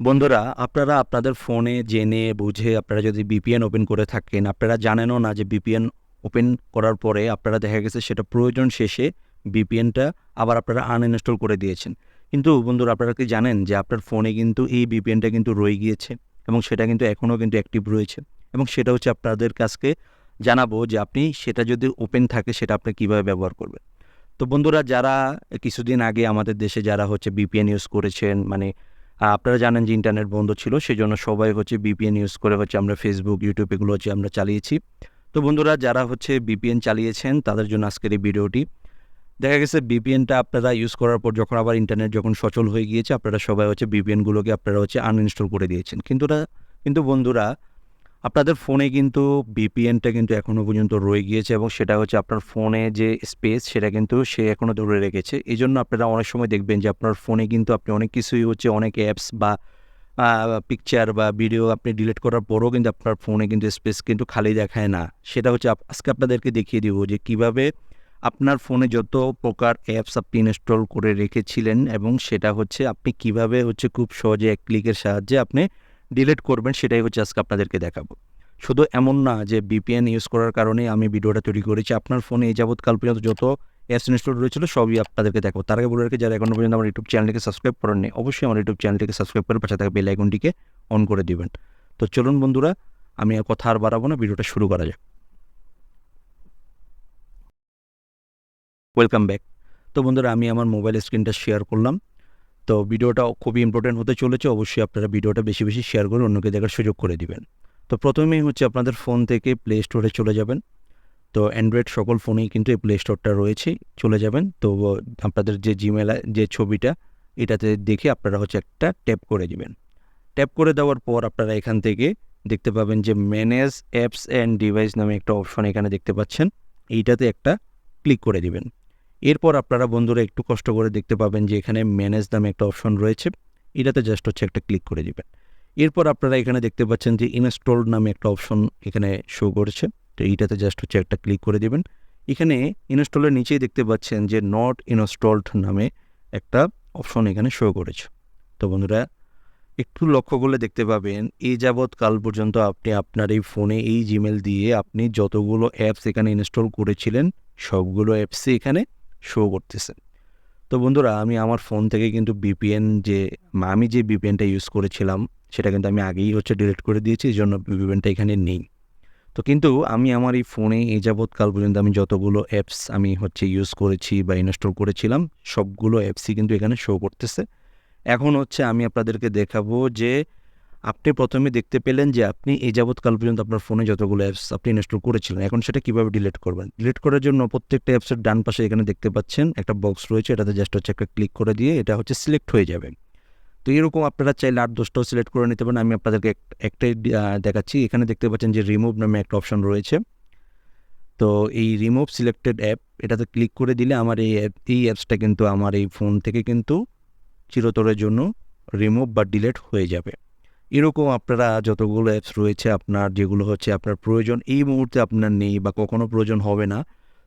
বন্ধুরা, আপনারা আপনাদের ফোনে জেনে বুঝে আপনারা যদি বিপিএন ওপেন করে থাকেন, আপনারা জানেনও না যে বিপিএন ওপেন করার পরে আপনারা দেখা গেছে সেটা প্রয়োজন শেষে বিপিএনটা আবার আপনারা আনইনস্টল করে দিয়েছেন। কিন্তু বন্ধুরা, আপনারা কি জানেন যে আপনার ফোনে কিন্তু এই বিপিএনটা কিন্তু রয়ে গিয়েছে এবং সেটা কিন্তু এখনও কিন্তু অ্যাক্টিভ রয়েছে এবং সেটা হচ্ছে আপনাদের কাছকে জানাব যে আপনি সেটা যদি ওপেন থাকে সেটা আপনি কীভাবে ব্যবহার করবেন। তো বন্ধুরা, যারা কিছুদিন আগে আমাদের দেশে যারা হচ্ছে বিপিএন ইউজ করেছেন মানে আপনারা জানেন যে ইন্টারনেট বন্ধ ছিল সেই জন্য সবাই হচ্ছে বিপিএন ইউজ করে হচ্ছে আমরা ফেসবুক ইউটিউব এগুলো হচ্ছে আমরা চালিয়েছি। তো বন্ধুরা, যারা হচ্ছে বিপিএন চালিয়েছেন, তাদের জন্য আজকের এই ভিডিওটি। দেখা গেছে বিপিএনটা আপনারা ইউজ করার পর যখন আবার ইন্টারনেট যখন সচল হয়ে গিয়েছে, আপনারা সবাই হচ্ছে বিপিএনগুলোকে আপনারা হচ্ছে আনইনস্টল করে দিয়েছেন। কিন্তু কিন্তু বন্ধুরা আপনাদের ফোনে কিন্তু বিপিএনটা কিন্তু এখনও পর্যন্ত রয়ে গিয়েছে এবং সেটা হচ্ছে আপনার ফোনে যে স্পেস সেটা কিন্তু সে এখনও ধরে রেখেছে। এই জন্য আপনারা অনেক সময় দেখবেন যে আপনার ফোনে কিন্তু আপনি অনেক কিছুই হচ্ছে অনেক অ্যাপস বা পিকচার বা ভিডিও আপনি ডিলিট করার পরও কিন্তু আপনার ফোনে কিন্তু স্পেস কিন্তু খালি দেখায় না। সেটা হচ্ছে আজকে আপনাদেরকে দেখিয়ে দিব যে কীভাবে আপনার ফোনে যত প্রকার অ্যাপস আপনি ইনস্টল করে রেখেছিলেন এবং সেটা হচ্ছে আপনি কীভাবে হচ্ছে খুব সহজে এক ক্লিকের সাহায্যে আপনি ডিলিট করবেন, সেটাই হচ্ছে আজকে আপনাদেরকে দেখাবো। শুধু এমন না যে বিপিএন ইউজ করার কারণে আমি ভিডিওটা তৈরি করেছি। আপনার ফোনে এই যাবৎকাল পর্যন্ত যত অ্যাপস ইনস্টল রয়েছিল, সবই আপনাদেরকে দেখাবো। তার আগে বলে রাখি, যারা এখনও পর্যন্ত আমার ইউটিউব চ্যানেলটিকে সাবস্ক্রাইব করেননি, অবশ্যই আমার ইউটিউব চ্যানেলটিকে সাবস্ক্রাইব করে পাশে থাকা বেল আইকনটিকে অন করে দিবেন। তো চলুন বন্ধুরা, আমি আর কথা আর বাড়াবো না, ভিডিওটা শুরু করা যাক। ওয়েলকাম ব্যাক তো বন্ধুরা, আমি আমার মোবাইল স্ক্রিনটা শেয়ার করলাম। তো ভিডিওটা খুবই ইম্পর্টেন্ট হতে চলেছে। অবশ্যই আপনারা ভিডিওটা বেশি বেশি শেয়ার করে অন্যকে দেখার সুযোগ করে দিবেন। তো প্রথমেই হচ্ছে আপনাদের ফোন থেকে প্লে স্টোরে চলে যাবেন। তো অ্যান্ড্রয়েড সকল ফোনেই কিন্তু এই প্লে স্টোরটা রয়েছে চলে যাবেন। তো আপনাদের যে জিমেল যে ছবিটা, এটাতে দেখে আপনারা হচ্ছে একটা ট্যাপ করে দিবেন। ট্যাপ করে দেওয়ার পর আপনারা এখান থেকে দেখতে পাবেন যে ম্যানেজ অ্যাপস অ্যান্ড ডিভাইস নামে একটা অপশন এখানে দেখতে পাচ্ছেন। এইটাতে একটা ক্লিক করে দিবেন। এরপর আপনারা বন্ধুরা একটু কষ্ট করে দেখতে পাবেন যে এখানে ম্যানেজ নামে একটা অপশন রয়েছে। এটাতে জাস্ট হচ্ছে একটা ক্লিক করে দিবেন। এরপর আপনারা এখানে দেখতে পাচ্ছেন যে ইনস্টল নামে একটা অপশন এখানে শো করছে। তো এইটাতে জাস্ট হচ্ছে একটা ক্লিক করে দিবেন। এখানে ইনস্টলের নিচেই দেখতে পাচ্ছেন যে নট ইনস্টলড নামে একটা অপশন এখানে শো করেছে। তো বন্ধুরা, একটু লক্ষ্য করলে দেখতে পাবেন এই যাবৎ কাল পর্যন্ত আপনি আপনার এই ফোনে এই জিমেল দিয়ে আপনি যতগুলো অ্যাপস এখানে ইনস্টল করেছিলেন, সবগুলো অ্যাপসই এখানে শো করতেছে। তো বন্ধুরা, আমি আমার ফোন থেকে কিন্তু বিপিএন যে, আমি যে বিপিএনটা ইউজ করেছিলাম, সেটা কিন্তু আমি আগেই হচ্ছে ডিলিট করে দিয়েছি, এই জন্য বিপিএনটা এখানে নেই। তো কিন্তু আমি আমার এই ফোনে এই যাবৎকাল পর্যন্ত আমি যতগুলো অ্যাপস আমি হচ্ছে ইউজ করেছি বা ইনস্টল করেছিলাম, সবগুলো অ্যাপসই কিন্তু এখানে শো করতেছে। এখন হচ্ছে আমি আপনাদেরকে দেখাবো যে আপনি প্রথমে দেখতে পেলেন যে আপনি এই যাবৎকাল পর্যন্ত আপনার ফোনে যতগুলো অ্যাপস আপনি ইনস্টল করেছিলেন, এখন সেটা কীভাবে ডিলিট করবেন? ডিলিট করার জন্য প্রত্যেকটা অ্যাপসের ডান পাশে এখানে দেখতে পাচ্ছেন একটা বক্স রয়েছে, এটাতে জাস্ট হচ্ছে একটা ক্লিক করে দিয়ে এটা হচ্ছে সিলেক্ট হয়ে যাবে। তো এরকম আপনারা চাইলে আট দশটাও সিলেক্ট করে নিতে পারেন, আমি আপনাদেরকে এক- একটাই দেখাচ্ছি। এখানে দেখতে পাচ্ছেন যে রিমুভ নামে একটা অপশন রয়েছে। তো এই রিমুভ সিলেক্টেড অ্যাপ এটাতে ক্লিক করে দিলে আমার এই অ্যাপ এই অ্যাপসটা কিন্তু আমার এই ফোন থেকে কিন্তু চিরতরের জন্য রিমুভ বা ডিলেট হয়ে যাবে। এরকম আপনারা যতগুলো অ্যাপস রয়েছে আপনার, যেগুলো হচ্ছে আপনার প্রয়োজন, এই মুহূর্তে আপনার নেই বা কখনো প্রয়োজন হবে না,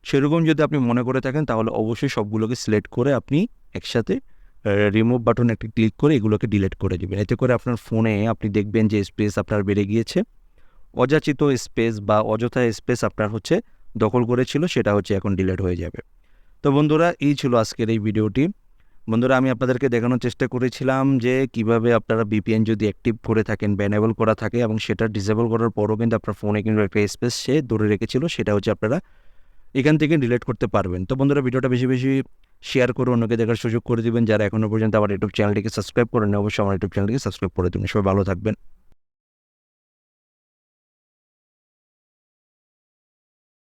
সেরকম যদি আপনি মনে করে থাকেন, তাহলে অবশ্যই সবগুলোকে সিলেক্ট করে আপনি একসাথে রিমুভ বাটন একটা ক্লিক করে এগুলোকে ডিলিট করে দেবেন। এতে করে আপনার ফোনে আপনি দেখবেন যে স্পেস আপনার বেড়ে গিয়েছে। অযাচিত স্পেস বা অযথা স্পেস আপনার হচ্ছে দখল করেছিল, সেটা হচ্ছে এখন ডিলিট হয়ে যাবে। তো বন্ধুরা, এই ছিল আজকের এই ভিডিওটি বন্ধুরা, আমি আপনাদেরকে দেখানোর চেষ্টা করেছিলাম যে কীভাবে আপনারা বিপিএন যদি অ্যাক্টিভ করে থাকেন ব্যানেবল করা থাকে এবং সেটা ডিসেবল করার পরও কিন্তু আপনার ফোনে কিন্তু একটা স্পেস সে ধরে রেখেছিল, সেটা হচ্ছে আপনারা এখান থেকে রিলেট করতে পারবেন। তো বন্ধুরা, ভিডিওটা বেশি বেশি শেয়ার করে অন্যকে দেখার সুযোগ করে দেবেন। যারা এখনও পর্যন্ত আমার ইউটিউব চ্যানেলটিকে সাবস্ক্রাইব করেন অবশ্যই আমার ইউটিউব চ্যানেলটিকে সাবস্ক্রাইব করে দেবেন। সবাই ভালো থাকবেন।